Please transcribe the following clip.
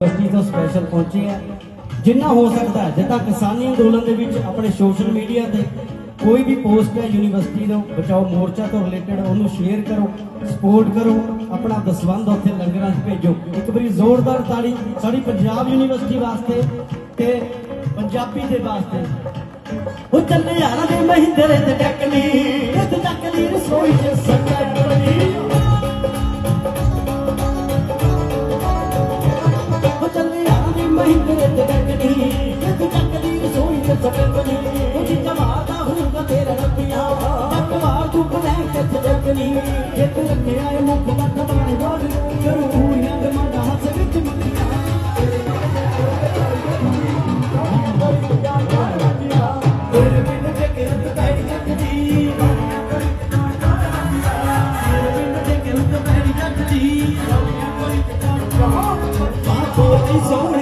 University ਤੋਂ special ਪਹੁੰਚੇ ਆ। ਜਿੰਨਾ ਹੋ ਸਕਦਾ ਜਿੱਦਾਂ ਕਿਸਾਨੀ ਅੰਦੋਲਨ ਦੇ ਵਿੱਚ ਆਪਣੇ ਸੋਸ਼ਲ ਮੀਡੀਆ ਤੇ ਕੋਈ ਵੀ ਪੋਸਟ ਹੈ ਯੂਨੀਵਰਸਿਟੀ ਦਾ ਬਚਾਓ ਮੋਰਚਾ ਤੋਂ ਰਿਲੇਟਡ ਉਹਨੂੰ ਸ਼ੇਅਰ ਕਰੋ ਸਪੋਰਟ ਕਰੋ, ਆਪਣਾ ਦਸਵੰਧ ਉੱਥੇ ਲੰਗਰਾਂ 'ਚ ਭੇਜੋ। ਇੱਕ ਵਾਰੀ ਜ਼ੋਰਦਾਰ ਤਾੜੀ ਸਾਡੀ ਪੰਜਾਬ ਯੂਨੀਵਰਸਿਟੀ ਵਾਸਤੇ ਤੇ ਪੰਜਾਬੀ ਦੇ ਵਾਸਤੇ। ਉਹ ਚੱਲੇ ਯਾਰਾਂ ਦੇ ਮਹਿੰਦਰੇ ਤੇ ਟੱਕਲੀ ਯਾਰਾਂ ਦੇ ਮਹਿੰਦਰੇ ਤੇ ਟੱਕਲੀ ਇੱਥੇ ਟੱਕਲੀ ਰਸੋਈ 'ਚ ਸੱਜਾ ਕਰਨੀ ਉਹ ਜਿੱਦਾਂ ਮਾਰਦਾ ਹੋਊਗਾ ਤੇਰਾ ਰੱਬਿਆ ਟੱਕਵਾਰ ਤੂੰ ਬਣਾ ਕੇ ਟੱਕਲੀ ਇੱਥੇ ਰੱਖਿਆ ਏ ਮੁੱਖ ਮੱਠ ਬਾਣੇ ਬੋਲ ਜ਼ਰੂਰੀਆਂ ਦੇ ਮੰਡਾ ਹੱਥ ਵਿੱਚ ਮੰਗੀਆਂ ਤੇਰੇ ਬਿਨ ਤੇ ਕਿਰਤ ਪੈਰੀ ਜੱਗਦੀ ਤੇਰੇ ਬਿਨ ਤੇ ਕਿਰਤ ਪੈਰੀ ਜੱਗਦੀ ਬਾਪੋ ਦੀ ਸੋਹਣੀ